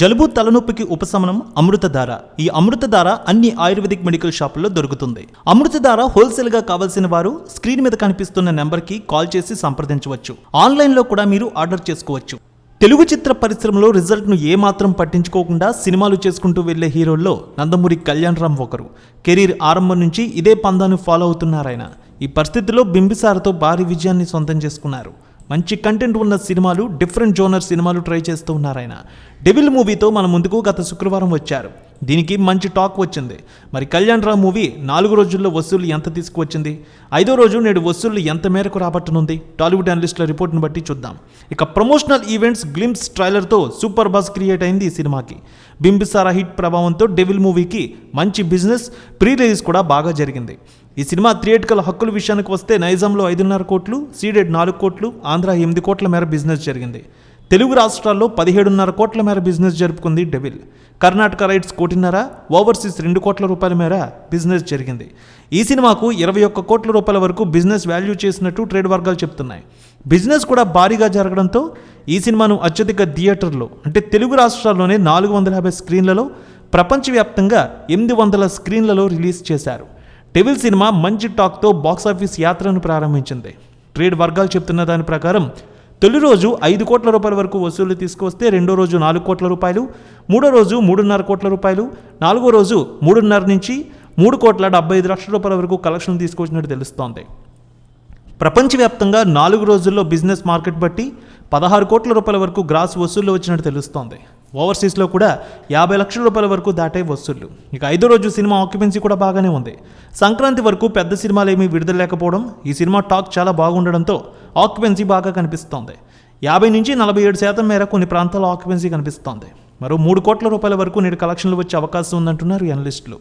జలుబు తలనొప్పికి ఉపశమనం అమృతధార. ఈ అమృతధార అన్ని ఆయుర్వేదిక్ మెడికల్ షాపుల్లో దొరుకుతుంది. అమృతధార హోల్సేల్గా కావాల్సిన వారు స్క్రీన్ మీద కనిపిస్తున్న నెంబర్కి కాల్ చేసి సంప్రదించవచ్చు. ఆన్లైన్లో కూడా మీరు ఆర్డర్ చేసుకోవచ్చు. తెలుగు చిత్ర పరిశ్రమలో రిజల్ట్ను ఏమాత్రం పట్టించుకోకుండా సినిమాలు చేసుకుంటూ వెళ్ళే హీరోల్లో నందమూరి కళ్యాణ్ రామ్ ఒకరు. కెరీర్ ఆరంభం నుంచి ఇదే పందాను ఫాలో అవుతున్నారాయన. ఈ పరిస్థితిలో బింబిసారతో భారీ విజయాన్ని సొంతం చేసుకున్నారు. మంచి కంటెంట్ ఉన్న సినిమాలు డిఫరెంట్ జోనర్ సినిమాలు ట్రై చేస్తూ ఉన్నారు ఆయన. డెవిల్ మూవీతో మన ముందుకు గత శుక్రవారం వచ్చారు. దీనికి మంచి టాక్ వచ్చింది. మరి కళ్యాణ్ రామ్ మూవీ నాలుగు రోజుల్లో వసూళ్ళు ఎంత తీసుకువచ్చింది? ఐదో రోజు నేడు వసూళ్ళు ఎంత మేరకు రాబట్టనుంది? టాలీవుడ్ అనలిస్టుల రిపోర్ట్ను బట్టి చూద్దాం. ఇక ప్రమోషనల్ ఈవెంట్స్ గ్లిమ్స్ ట్రైలర్తో సూపర్ బస్ క్రియేట్ అయింది ఈ సినిమాకి. బింబిసారా హిట్ ప్రభావంతో డెవిల్ మూవీకి మంచి బిజినెస్ ప్రీ రిలీజ్ కూడా బాగా జరిగింది. ఈ సినిమా థియేటికల్ హక్కుల విషయానికి వస్తే నైజాంలో ఐదున్నర కోట్లు సీడెడ్ నాలుగు కోట్లు ఆంధ్ర ఎనిమిది కోట్ల మేర బిజినెస్ జరిగింది. తెలుగు రాష్ట్రాల్లో పదిహేడున్నర కోట్ల మేర బిజినెస్ జరుపుకుంది డెవిల్. కర్ణాటక రైట్స్ కోటిన్నర ఓవర్సీస్ రెండు కోట్ల రూపాయల మేర బిజినెస్ జరిగింది. ఈ సినిమాకు ఇరవై ఒక్క కోట్ల రూపాయల వరకు బిజినెస్ వాల్యూ చేసినట్టు ట్రేడ్ వర్గాలు చెప్తున్నాయి. బిజినెస్ కూడా భారీగా జరగడంతో ఈ సినిమాను అత్యధిక థియేటర్లో అంటే తెలుగు రాష్ట్రాల్లోనే నాలుగు వందల యాభై స్క్రీన్లలో ప్రపంచవ్యాప్తంగా ఎనిమిది వందల స్క్రీన్లలో రిలీజ్ చేశారు. డెవిల్ సినిమా మంచి టాక్తో బాక్సాఫీస్ యాత్రను ప్రారంభించింది. ట్రేడ్ వర్గాలు చెప్తున్న దాని ప్రకారం తొలి రోజు ఐదు కోట్ల రూపాయల వరకు వసూలు తీసుకొస్తే రెండో రోజు నాలుగు కోట్ల రూపాయలు మూడో రోజు మూడున్నర కోట్ల రూపాయలు నాలుగో రోజు మూడున్నర నుంచి మూడు కోట్ల డెబ్బై ఐదు లక్షల రూపాయల వరకు కలెక్షన్ తీసుకొచ్చినట్టు తెలుస్తోంది. ప్రపంచవ్యాప్తంగా నాలుగు రోజుల్లో బిజినెస్ మార్కెట్ బట్టి పదహారు కోట్ల రూపాయల వరకు గ్రాస్ వసూళ్ళు వచ్చినట్టు తెలుస్తోంది. ఓవర్సీస్లో కూడా యాభై లక్షల రూపాయల వరకు దాటే వసూళ్ళు. ఇక ఐదో రోజు సినిమా ఆక్యుపెన్సీ కూడా బాగానే ఉంది. సంక్రాంతి వరకు పెద్ద సినిమాలు ఏమీ విడుదల లేకపోవడం ఈ సినిమా టాక్ చాలా బాగుండడంతో ఆక్యుపెన్సీ బాగా కనిపిస్తోంది. యాభై నుంచి నలభై ఏడు శాతం మేర కొన్ని ప్రాంతాల్లో ఆక్యుపెన్సీ కనిపిస్తోంది. మరో మూడు కోట్ల రూపాయల వరకు నేడు కలెక్షన్లు వచ్చే అవకాశం ఉందంటున్నారు అనలిస్టులు.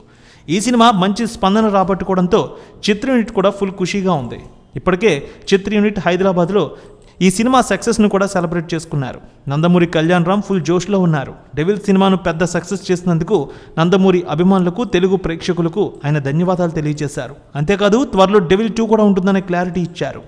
ఈ సినిమా మంచి స్పందన రాబట్టుకోవడంతో చిత్ర యూనిట్ కూడా ఫుల్ ఖుషీగా ఉంది. ఇప్పటికే చిత్ర యూనిట్ హైదరాబాద్లో ఈ సినిమా సక్సెస్ను కూడా సెలబ్రేట్ చేసుకున్నారు. నందమూరి కళ్యాణ్ రామ్ ఫుల్ జోష్లో ఉన్నారు. డెవిల్ సినిమాను పెద్ద సక్సెస్ చేసినందుకు నందమూరి అభిమానులకు తెలుగు ప్రేక్షకులకు ఆయన ధన్యవాదాలు తెలియజేశారు. అంతేకాదు త్వరలో డెవిల్ టూ కూడా ఉంటుందనే క్లారిటీ ఇచ్చారు.